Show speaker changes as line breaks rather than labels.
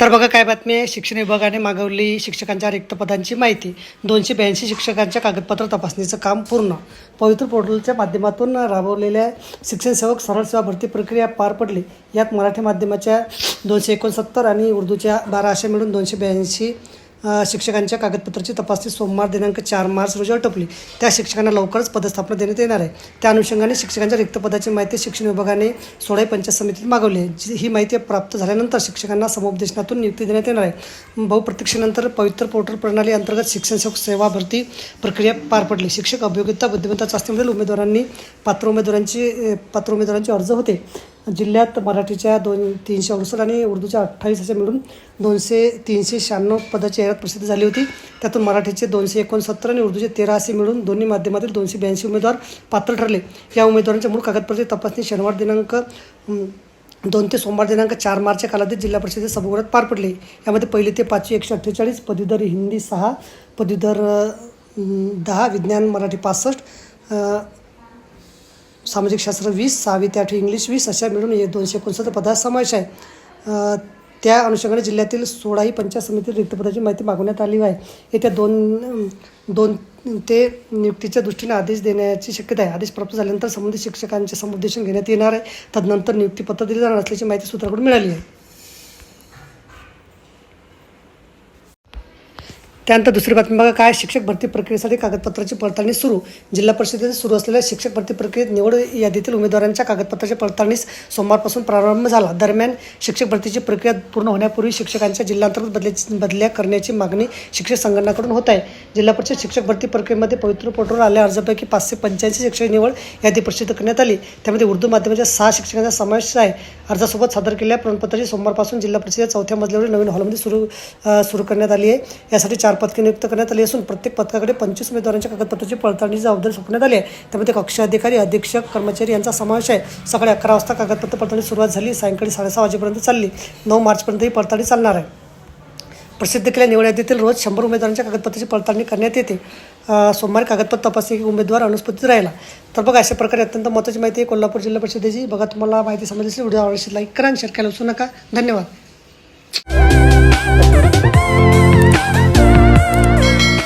तर बघा काय बातमी आहे. शिक्षण विभागाने मागवली शिक्षकांच्या रिक्त पदांची माहिती. दोनशे ब्याऐंशी शिक्षकांच्या कागदपत्र तपासणीचं काम पूर्ण. पवित्र पोर्टलच्या माध्यमातून राबवलेल्या शिक्षण सेवक सरळ सेवा भरती प्रक्रिया पार पडली. यात मराठी माध्यमाच्या दोनशे एकोणसत्तर आणि उर्दूच्या बारा अशा मिळून दोनशे ब्याऐंशी शिक्षकांच्या कागदपत्राची तपासणी सोमवार दिनांक चार मार्च रोजी आटोपली. त्या शिक्षकांना लवकरच पदस्थापना देण्यात येणार आहे. त्या अनुषंगाने शिक्षकांच्या रिक्त पदाची माहिती शिक्षण विभागाने सोळाई पंचायत समितीत मागवली आहे. जी ही माहिती प्राप्त झाल्यानंतर शिक्षकांना समुपदेशनातून नियुक्ती देण्यात येणार आहे. बहुप्रतीक्षेनंतर पवित्र पोर्टल प्रणाली अंतर्गत शिक्षण सेवक सेवा भरती प्रक्रिया पार पडली. शिक्षक अभियोगिता बुद्धिमत्ता चाचणीमधील उमेदवारांनी पात्र उमेदवारांची पात्र उमेदवारांचे अर्ज होते. जिल्ह्यात मराठीच्या दोन तीनशे अडुसष्ट आणि उर्दूच्या अठ्ठावीस असे मिळून दोनशे तीनशे शहाण्णव पदाची जाहिरात प्रसिद्ध झाली होती. त्यातून मराठीचे दोनशे एकोणसत्तर आणि उर्दूचे तेरा असे मिळून दोन्ही माध्यमातील दोनशे ब्याऐंशी उमेदवार पात्र ठरले. या उमेदवारांच्या मूळ कागदपत्राची तपासणी शनिवार दिनांक दोन ते सोमवार दिनांक चार मार्चच्या कालावधीत जिल्हा परिषदेच्या सभागृहात पार पडले. यामध्ये पहिले ते पाचशे एकशे अठ्ठेचाळीस पदवीधर हिंदी सहा पदवीधर दहा विज्ञान मराठी पासष्ट सामाजिक शास्त्र वीस सहावी ते आठवी इंग्लिश वीस अशा मिळून हे दोनशे एकोणसत्तर पदाचा समावेश आहे. त्या अनुषंगाने जिल्ह्यातील सोळाही पंचायत समिती रिक्त पदाची माहिती मागवण्यात आली आहे. येत्या दोन दोन ते नियुक्तीच्या दृष्टीने आदेश देण्याची शक्यता आहे. आदेश प्राप्त झाल्यानंतर संबंधित शिक्षकांचे समुपदेशन घेण्यात येणार आहे. तदनंतर नियुक्तीपत्र दिले जाणार असल्याची माहिती सूत्राकडून मिळाली आहे. त्यानंतर दुसरी बातमी बघा काय शिक्षक भरती प्रक्रियेसाठी कागदपत्राची पडताळणी सुरू? जिल्हा परिषदेत सुरू असलेल्या शिक्षक भरती प्रक्रियेत निवड यादीतील उमेदवारांच्या कागदपत्राच्या पडताळणीस सोमवारपासून प्रारंभ झाला. दरम्यान शिक्षक भरतीची प्रक्रिया पूर्ण होण्यापूर्वी शिक्षकांच्या जिल्हांतर्गत बदल्या बदल्या करण्याची मागणी शिक्षक संघटनाकडून होत आहे. जिल्हा परिषद शिक्षक भरती प्रक्रियेमध्ये पवित्र पोर्टलवर आल्या अर्जापैकी पाचशे पंच्याऐंशी शिक्षक निवड यादी प्रसिद्ध करण्यात आली. त्यामध्ये उर्दू माध्यमाच्या सहा शिक्षकांचा समावेश आहे. अर्जासोबत सादर केलेल्या प्रमाणपत्राची सोमवारपासून जिल्हा परिषदेच्या चौथ्या मजल्यावरील नवीन हॉलमध्ये सुरू सुरू करण्यात आली आहे. यासाठी चार पदके नियुक्त करण्यात आली असून प्रत्येक पदकाकडे पंचवीस उमेदवारांच्या कागदपत्राची पडताळणीची जबाबदारी सोपवण्यात आली आहे. त्यामध्ये कक्ष अधिकारी अधीक्षक कर्मचारी यांचा समावेश आहे. सकाळी अकरा वाजता कागदपत्र पडताळणी सुरुवात झाली. सायंकाळी साडेसहा वाजेपर्यंत चालली. नऊ मार्चपर्यंत ही पडताळणी चालणार आहे. प्रसिद्ध केलेल्या निवड यादीतील रोज शंभर उमेदवारांच्या कागदपत्राची पडताळणी करण्यात येते. सोमवारी कागदपत्र तपासणी उमेदवार अनुस्पतीत राहिला. तर बघा अशा प्रकारे अत्यंत महत्त्वाची माहिती आहे कोल्हापूर जिल्हा परिषदेची. बघा तुम्हाला माहिती समजली असेल व्हिडिओ आवडशील लाईक करा आणि शेअर करायला विसरू नका. धन्यवाद. Música